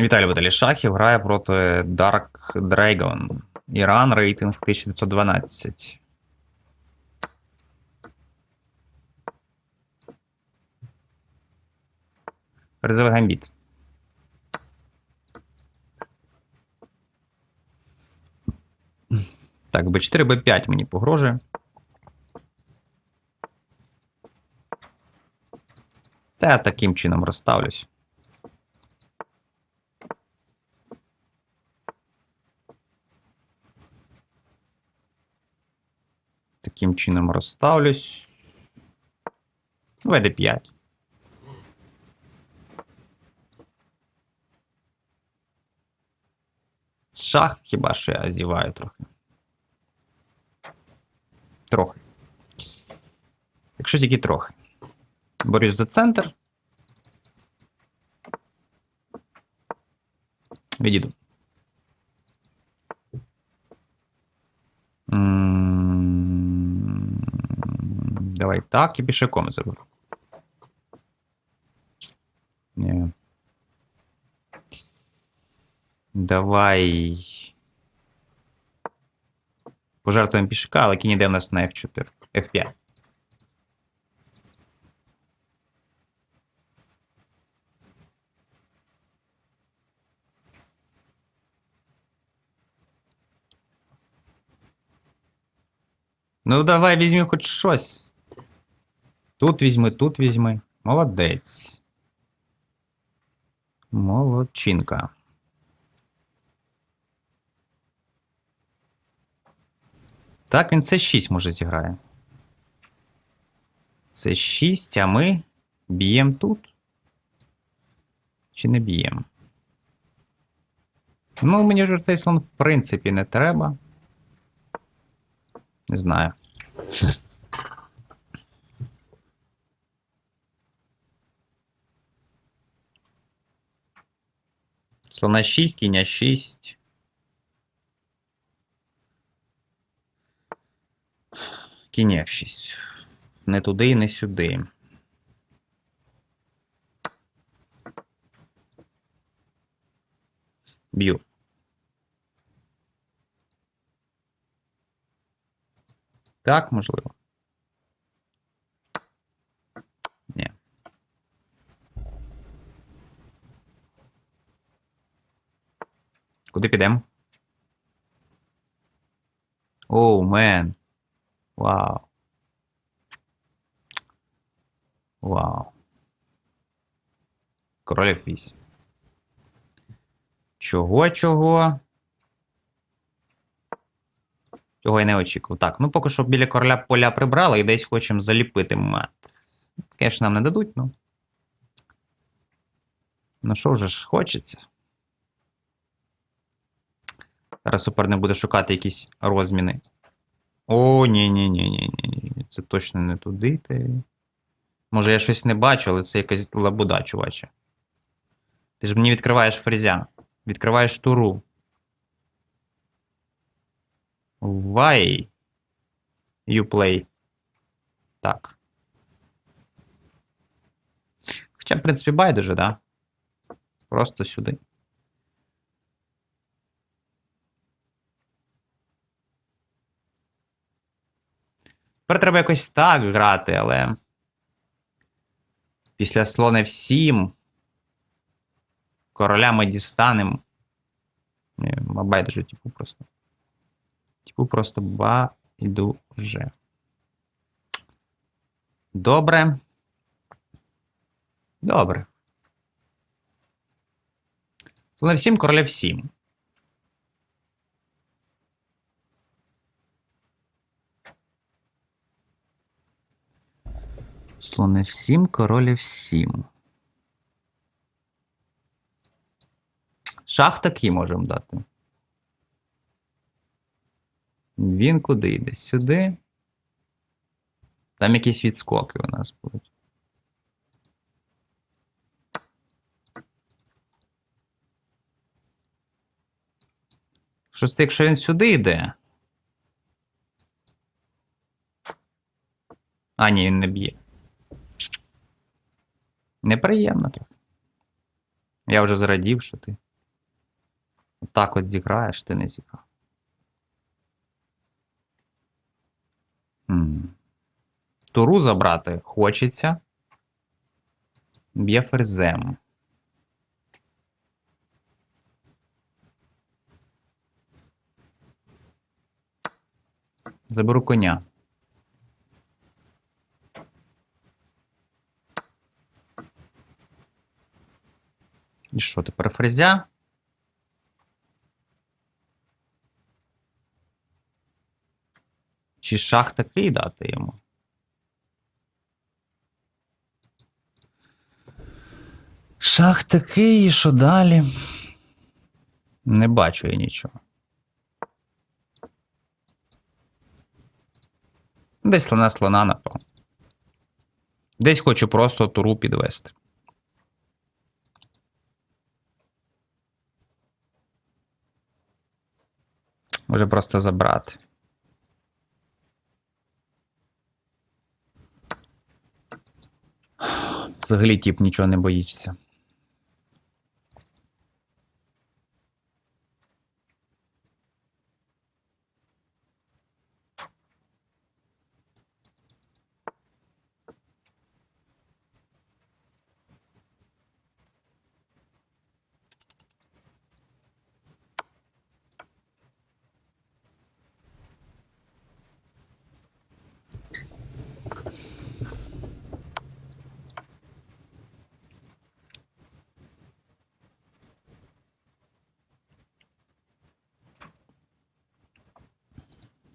Віталій Віталій грає проти Dark Dragon. Іран рейтинг 1912. Призовий гамбіт. Так, b4, b5 мені погрожує. Та я таким чином розставлюсь. Таким чином розставлюсь. Давай 5 Шах хіба що я зіваю трохи. Трохи. Якщо тільки трохи. Борюсь за центр. Відійду. Давай так і пішаком заберу. Ні. Давай. Пожертвуємо пішака, але кінь іде в нас на F4. F5. Ну, давай візьми хоч щось. Тут візьми, тут візьми. Молодець. Молодчинка. Так, він це 6 може зіграє. Це 6, а ми б'ємо тут. Чи не б'ємо? Ну, мені вже цей слон, в принципі, не треба. Не знаю. Слона 6, кінь 6. Кінь F6. Не туди і не сюди. Б'ю. Так, можливо. Ні. Куди підемо? Оу, мен. Вау. Вау. Король F8. Чого, чого? Цього я не очікував. Так, ну поки що біля короля поля прибрали і десь хочемо заліпити мат. Звісно, нам не дадуть, ну. Ну що вже ж хочеться? Зараз суперник буде шукати якісь розміни. О, ні, ні, ні, ні, ні. Це точно не туди. Ти... Може, я щось не бачу, але це якась лабуда, чуваче. Ти ж мені відкриваєш фрезя. Відкриваєш туру. Why you play? Так. Хоча, в принципі, байдуже, да? Просто сюди. Тепер треба якось так грати, але. Після слона F7. Короля ми дістанемо. Байдуже, типу, просто. Типу просто байдуже. Добре. Добре. Слон F7, король F7. Слон F7, король F7. Шах такий можемо дати. Він куди йде? Сюди. Там якісь відскоки у нас будуть. Шости, якщо він сюди йде. А, ні, він не б'є. Неприємно трохи. Я вже зрадів, що ти Так от зіграєш, ти не зіграв. Туру забрати хочеться. Б'є ферзем. Заберу коня. І що тепер фрезя? Чи шах такий дати йому? Шах такий, і що далі? Не бачу я нічого. Десь слона слона, напевно. Десь хочу просто туру підвести. Може просто забрати. Взагалі тип нічого не боїться.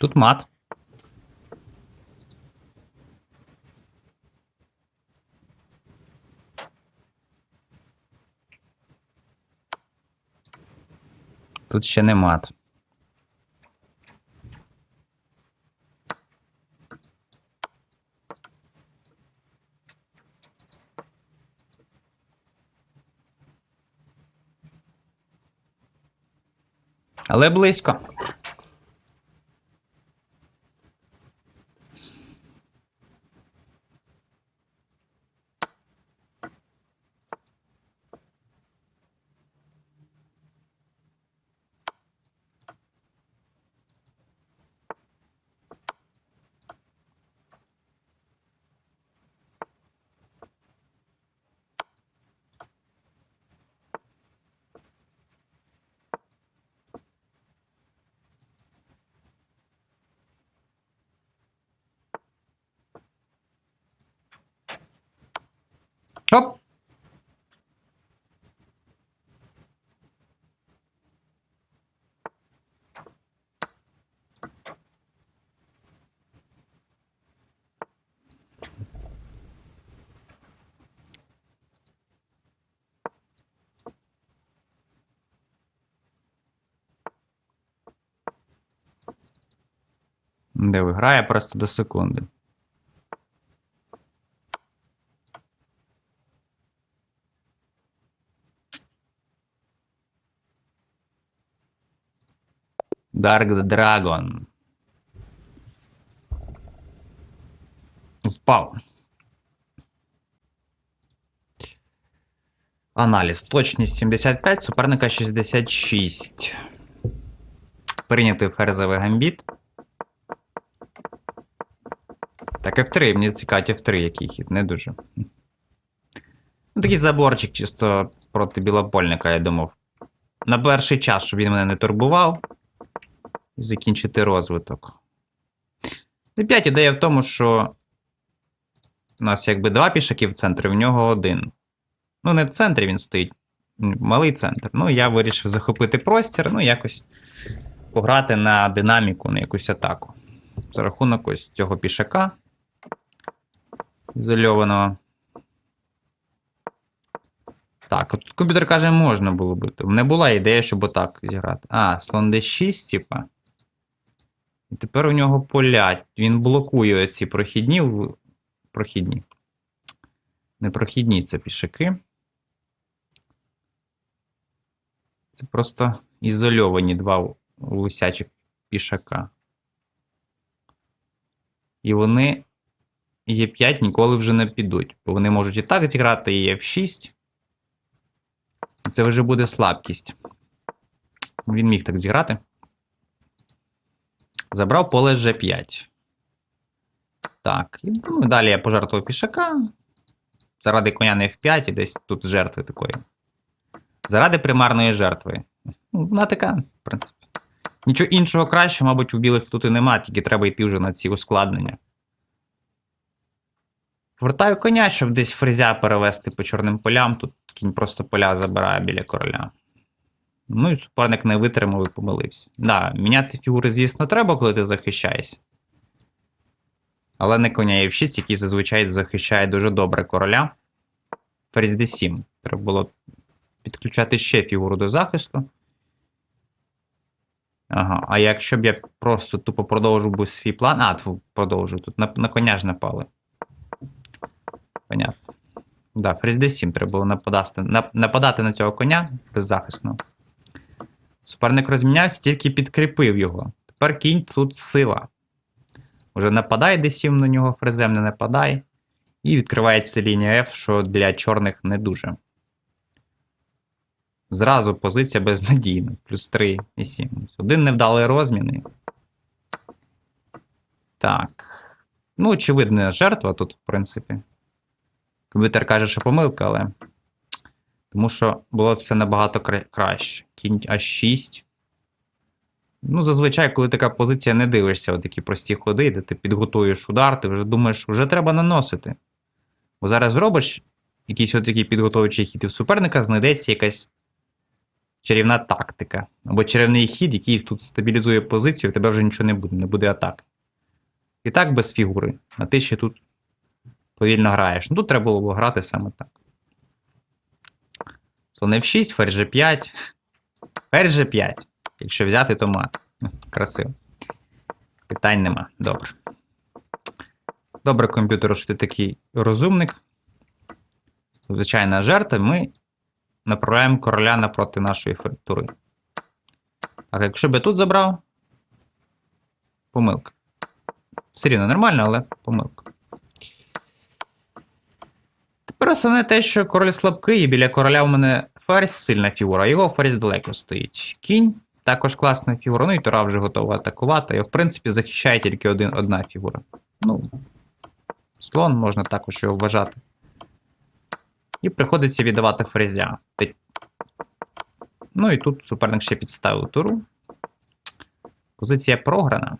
Тут мат. Тут ще не мат. Але близько. Оп! Де виграє просто до секунди. Dark Dragon. Впав. Аналіз. Точність 75, суперника 66. Прийнятий ферзовий гамбіт. Так, F3, мені цікавить F3, який хід, не дуже. Ну, такий заборчик чисто проти білопольника, я думав. На перший час, щоб він мене не турбував. І закінчити розвиток. D5 ідея в тому, що у нас якби два пішаки в центрі, в нього один. Ну, не в центрі він стоїть, малий центр. Ну, я вирішив захопити простір, ну, якось пограти на динаміку, на якусь атаку. За рахунок ось цього пішака ізольованого. Так, от комп'ютер каже, можна було бити. Не була ідея, щоб отак зіграти. А, слон D6, типа. І тепер у нього полять. Він блокує ці прохідні. Прохідні. Не прохідні це пішаки. Це просто ізольовані два висячих пішака. І вони Е5 ніколи вже не підуть. Бо вони можуть і так зіграти, і F6. Це вже буде слабкість. Він міг так зіграти. Забрав поле G5. Так. І далі я пожертвував пішака. Заради коня на F5 і десь тут жертви такої. Заради примарної жертви. Вона така, в принципі. Нічого іншого кращого, мабуть, у білих тут і нема, тільки треба йти вже на ці ускладнення. Вертаю коня, щоб десь фрезя перевести по чорним полям. Тут кінь просто поля забирає біля короля. Ну і суперник не витримав і помилився. Да, міняти фігури, звісно, треба, коли ти захищаєшся. Але не коня F6, який зазвичай захищає дуже добре короля. Ферзь D7. Треба було підключати ще фігуру до захисту. Ага, а якщо б я просто тупо продовжив би свій план. А, продовжу. Тут на, на коня ж напали. Понятно. Да, ферзь D7 треба було нападати, нап- нападати на цього коня беззахисного. Суперник розмінявся, тільки підкріпив його. Тепер кінь тут сила. Уже нападає D7 на нього, фрезем не нападає. І відкривається лінія F, що для чорних не дуже. Зразу позиція безнадійна. Плюс 3 і 7. Один невдалий розмін. Так. Ну, очевидна жертва тут, в принципі. Комп'ютер каже, що помилка, але. Тому що було все набагато краще. Кінь А6. Ну, зазвичай, коли така позиція не дивишся, такі прості ходи, де ти підготуєш удар, ти вже думаєш, вже треба наносити. Бо зараз зробиш якийсь отакий підготовчий хід, і в суперника знайдеться якась чарівна тактика. Або чарівний хід, який тут стабілізує позицію, в тебе вже нічого не буде, не буде атак. І так без фігури. А ти ще тут повільно граєш. Ну тут треба було грати саме так. Слон F6, ферзь G5. Ферзь G5. Якщо взяти, то мат. Красиво. Питань нема. Добре. Добре, комп'ютеру, що ти такий розумник. Звичайна жертва, ми направляємо короля напроти нашої фактури. Так, якщо б я тут забрав. Помилка. Все рівно нормально, але помилка. Тепер основне те, що король слабкий, і біля короля у мене ферзь сильна фігура, його ферзь далеко стоїть. Кінь також класна фігура, ну і Тора вже готова атакувати. Його, в принципі, захищає тільки один, одна фігура. Ну, слон можна також його вважати. І приходиться віддавати фрезя. Ну і тут суперник ще підставив туру. Позиція програна.